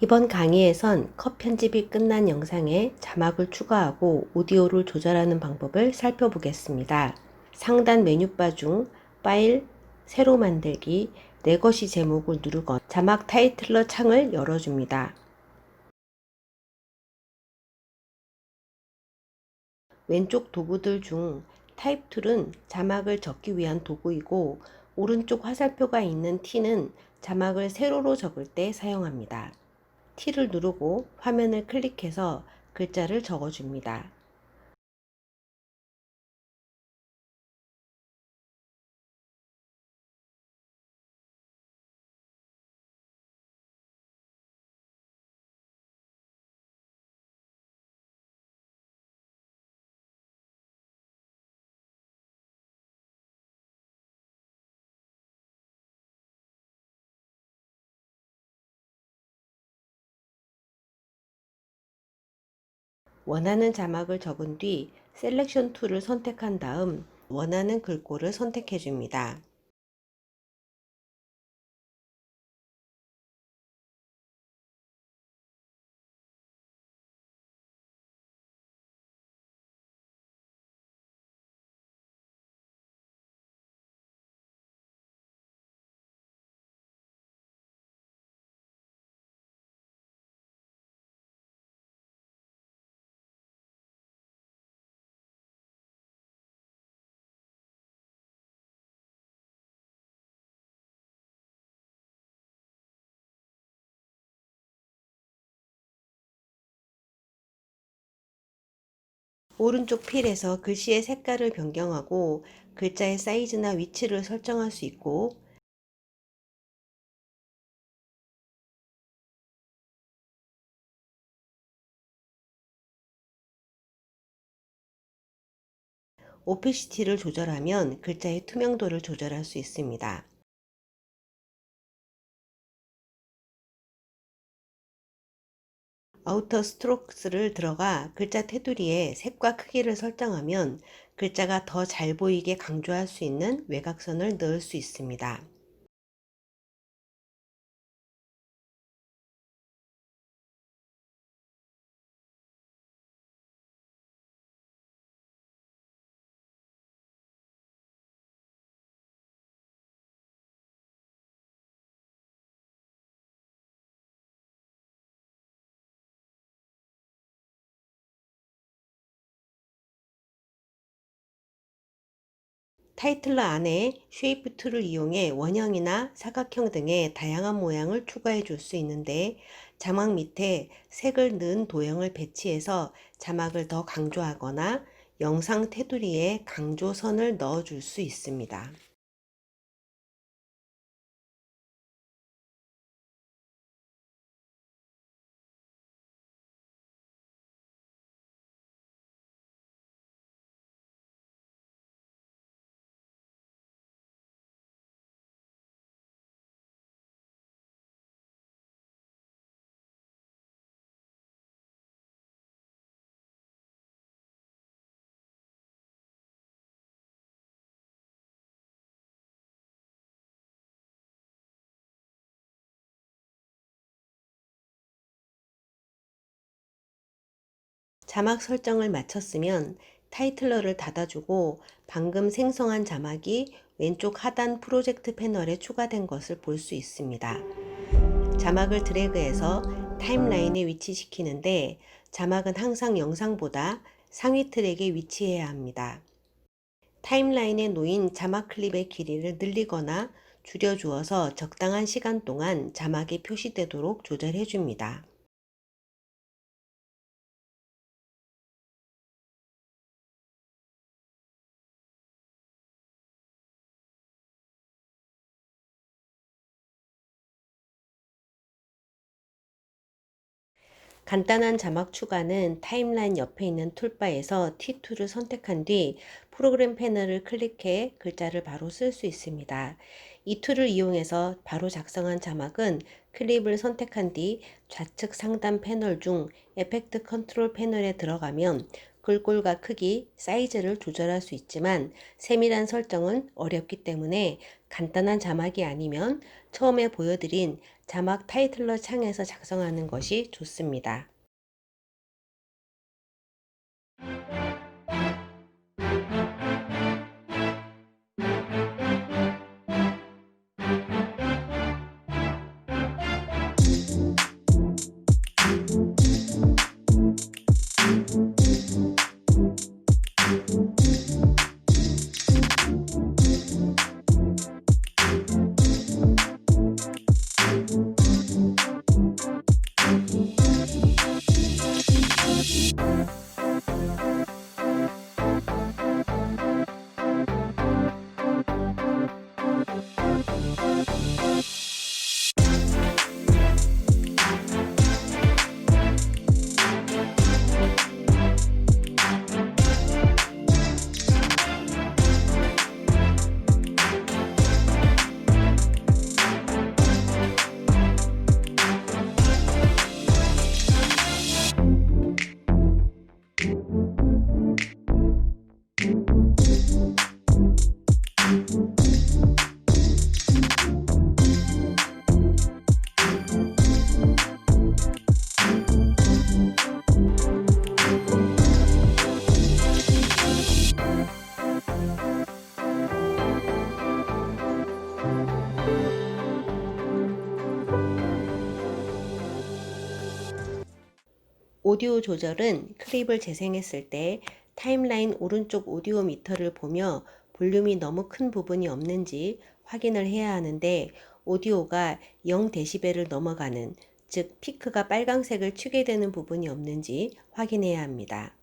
이번 강의에선 컷 편집이 끝난 영상에 자막을 추가하고 오디오를 조절하는 방법을 살펴보겠습니다. 상단 메뉴바 중 파일, 새로 만들기, 내 것이 제목을 누르건 자막 타이틀러 창을 열어줍니다. 왼쪽 도구들 중 타입 툴은 자막을 적기 위한 도구이고 오른쪽 화살표가 있는 T는 자막을 세로로 적을 때 사용합니다. T를 누르고 화면을 클릭해서 글자를 적어줍니다. 원하는 자막을 적은 뒤 셀렉션 툴을 선택한 다음 원하는 글꼴을 선택해 줍니다. 오른쪽 필에서 글씨의 색깔을 변경하고 글자의 사이즈나 위치를 설정할 수 있고 오피시티를 조절하면 글자의 투명도를 조절할 수 있습니다. 아우터 스트로크스를 들어가 글자 테두리에 색과 크기를 설정하면 글자가 더 잘 보이게 강조할 수 있는 외곽선을 넣을 수 있습니다. 타이틀러 안에 쉐이프 툴을 이용해 원형이나 사각형 등의 다양한 모양을 추가해 줄 수 있는데 자막 밑에 색을 넣은 도형을 배치해서 자막을 더 강조하거나 영상 테두리에 강조선을 넣어 줄 수 있습니다. 자막 설정을 마쳤으면 타이틀러를 닫아주고 방금 생성한 자막이 왼쪽 하단 프로젝트 패널에 추가된 것을 볼 수 있습니다. 자막을 드래그해서 타임라인에 위치시키는데 자막은 항상 영상보다 상위 트랙에 위치해야 합니다. 타임라인에 놓인 자막 클립의 길이를 늘리거나 줄여주어서 적당한 시간 동안 자막이 표시되도록 조절해 줍니다. 간단한 자막 추가는 타임라인 옆에 있는 툴바에서 T2를 선택한 뒤 프로그램 패널을 클릭해 글자를 바로 쓸 수 있습니다. 이 툴을 이용해서 바로 작성한 자막은 클립을 선택한 뒤 좌측 상단 패널 중 에펙트 컨트롤 패널에 들어가면 글꼴과 크기, 사이즈를 조절할 수 있지만 세밀한 설정은 어렵기 때문에 간단한 자막이 아니면 처음에 보여드린 자막 타이틀러 창에서 작성하는 것이 좋습니다. 오디오 조절은 클립을 재생했을 때 타임라인 오른쪽 오디오 미터를 보며 볼륨이 너무 큰 부분이 없는지 확인을 해야 하는데 오디오가 0dB를 넘어가는 즉 피크가 빨강색을 치게 되는 부분이 없는지 확인해야 합니다.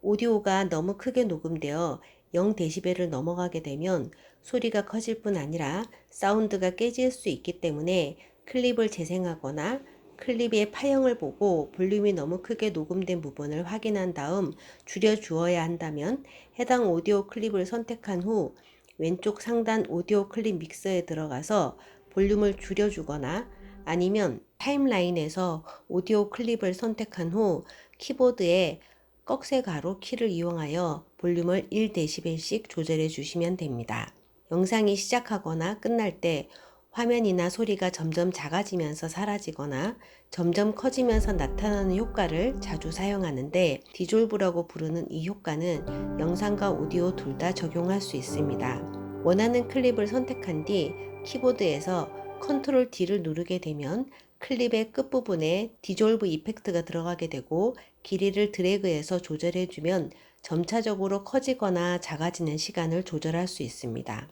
오디오가 너무 크게 녹음되어 0dB를 넘어가게 되면 소리가 커질 뿐 아니라 사운드가 깨질 수 있기 때문에 클립을 재생하거나 클립의 파형을 보고 볼륨이 너무 크게 녹음된 부분을 확인한 다음 줄여 주어야 한다면 해당 오디오 클립을 선택한 후 왼쪽 상단 오디오 클립 믹서에 들어가서 볼륨을 줄여 주거나 아니면 타임라인에서 오디오 클립을 선택한 후 키보드에 꺽쇠 가로 키를 이용하여 볼륨을 1dB씩 조절해 주시면 됩니다. 영상이 시작하거나 끝날 때 화면이나 소리가 점점 작아지면서 사라지거나 점점 커지면서 나타나는 효과를 자주 사용하는데 디졸브라고 부르는 이 효과는 영상과 오디오 둘 다 적용할 수 있습니다. 원하는 클립을 선택한 뒤 키보드에서 컨트롤 D를 누르게 되면 클립의 끝부분에 디졸브 이펙트가 들어가게 되고 길이를 드래그해서 조절해주면 점차적으로 커지거나 작아지는 시간을 조절할 수 있습니다.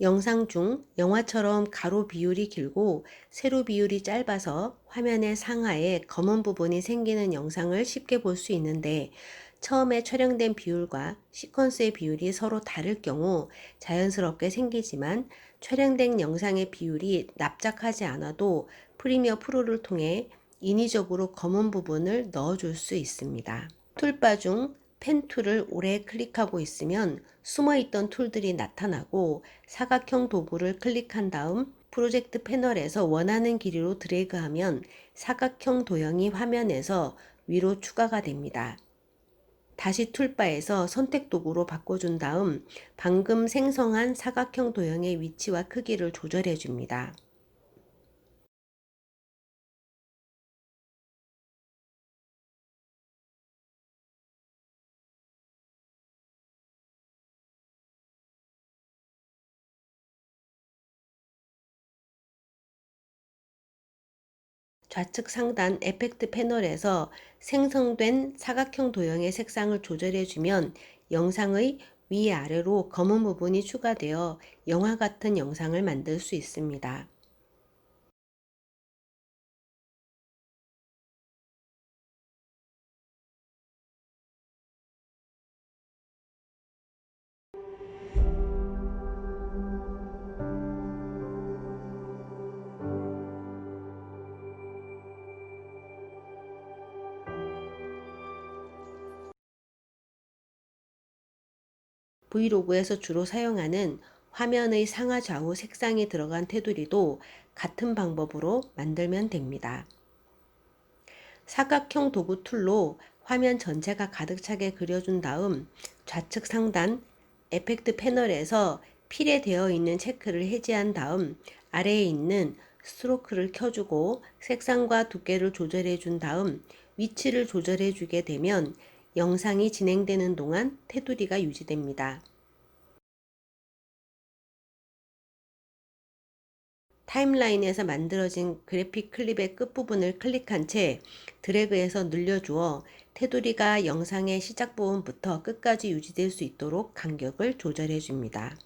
영상 중 영화처럼 가로 비율이 길고 세로 비율이 짧아서 화면의 상하에 검은 부분이 생기는 영상을 쉽게 볼 수 있는데 처음에 촬영된 비율과 시퀀스의 비율이 서로 다를 경우 자연스럽게 생기지만 촬영된 영상의 비율이 납작하지 않아도 프리미어 프로를 통해 인위적으로 검은 부분을 넣어줄 수 있습니다. 툴바 중 펜 툴을 오래 클릭하고 있으면 숨어있던 툴들이 나타나고 사각형 도구를 클릭한 다음 프로젝트 패널에서 원하는 길이로 드래그하면 사각형 도형이 화면에서 위로 추가가 됩니다. 다시 툴바에서 선택 도구로 바꿔준 다음 방금 생성한 사각형 도형의 위치와 크기를 조절해 줍니다. 좌측 상단 에펙트 패널에서 생성된 사각형 도형의 색상을 조절해주면 영상의 위아래로 검은 부분이 추가되어 영화 같은 영상을 만들 수 있습니다. 브이로그에서 주로 사용하는 화면의 상하 좌우 색상이 들어간 테두리도 같은 방법으로 만들면 됩니다. 사각형 도구 툴로 화면 전체가 가득 차게 그려준 다음 좌측 상단 에펙트 패널에서 필요되어 있는 체크를 해제한 다음 아래에 있는 스트로크를 켜주고 색상과 두께를 조절해 준 다음 위치를 조절해 주게 되면 영상이 진행되는 동안 테두리가 유지됩니다. 타임라인에서 만들어진 그래픽 클립의 끝부분을 클릭한 채 드래그해서 늘려주어 테두리가 영상의 시작 부분부터 끝까지 유지될 수 있도록 간격을 조절해 줍니다.